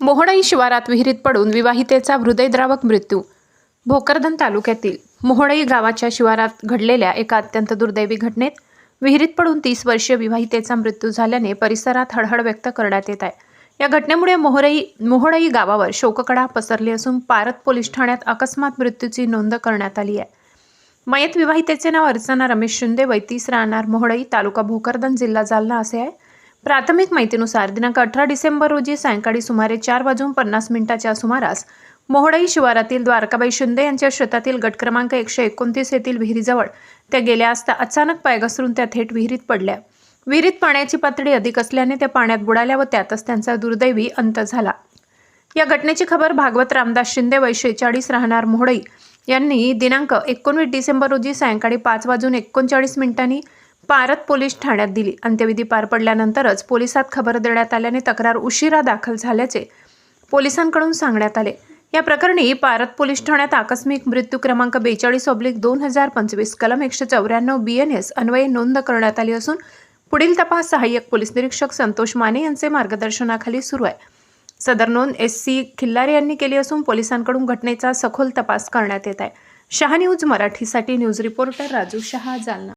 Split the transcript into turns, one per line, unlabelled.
मोहडाई शिवारात विहिरीत पडून विवाहितेचा हृदयद्रावक मृत्यू. भोकरदन तालुक्यातील मोहडई गावाच्या शिवारात घडलेल्या एका अत्यंत दुर्दैवी घटनेत विहिरीत पडून तीस वर्षीय विवाहितेचा मृत्यू झाल्याने परिसरात हळहळ व्यक्त करण्यात येत आहे. या घटनेमुळे मोहरई मोहडई गावावर शोककडा पसरली असून पारत पोलीस ठाण्यात अकस्मात मृत्यूची नोंद करण्यात आली आहे. मयत विवाहितेचे नाव अर्चना रमेश शिंदे वैतीस राहणार मोहडई तालुका भोकरदन जिल्हा जालना असे आहे. प्राथमिक माहितीनुसार दिनांक अठरा डिसेंबर रोजी सायंकाळी सुमारे चार वाजून पन्नास मिनिटाच्या सुमारास मोहडई शिवारातील द्वारकाबाई शिंदे यांच्या शेतातील गट क्रमांक एकशे एकोणतीस येथील विहिरीजवळ त्या गेल्या असता अचानक पाय घसरून त्या थेट विहिरीत पडल्या. विहिरीत पाण्याची पातळी अधिक असल्याने त्या पाण्यात बुडाल्या व त्यातच त्यांचा दुर्दैवी अंत झाला. या घटनेची खबर भागवत रामदास शिंदे वय शेचाळीस राहणार मोहडई यांनी दिनांक एकोणवीस डिसेंबर रोजी सायंकाळी पाच वाजून एकोणचाळीस मिनिटांनी पारत पोलीस ठाण्यात दिली. अंत्यविधी पार पडल्यानंतरच पोलिसात खबर देण्यात आल्याने तक्रार उशिरा दाखल झाल्याचे पोलिसांकडून सांगण्यात आले. या प्रकरणी पारत पोलीस ठाण्यात आकस्मिक मृत्यू क्रमांक बेचाळीस ऑब्लिक दोन हजार पंचवीस कलम एकशे चौऱ्याण्णव बी एन एस अन्वये नोंद करण्यात आली असून पुढील तपास सहाय्यक पोलीस निरीक्षक संतोष माने यांचे मार्गदर्शनाखाली सुरू आहे. सदर नोंद एस सी खिल्लारे यांनी केली असून पोलिसांकडून घटनेचा सखोल तपास करण्यात येत आहे. शहा न्यूज मराठीसाठी न्यूज रिपोर्टर राजू शहा जालना.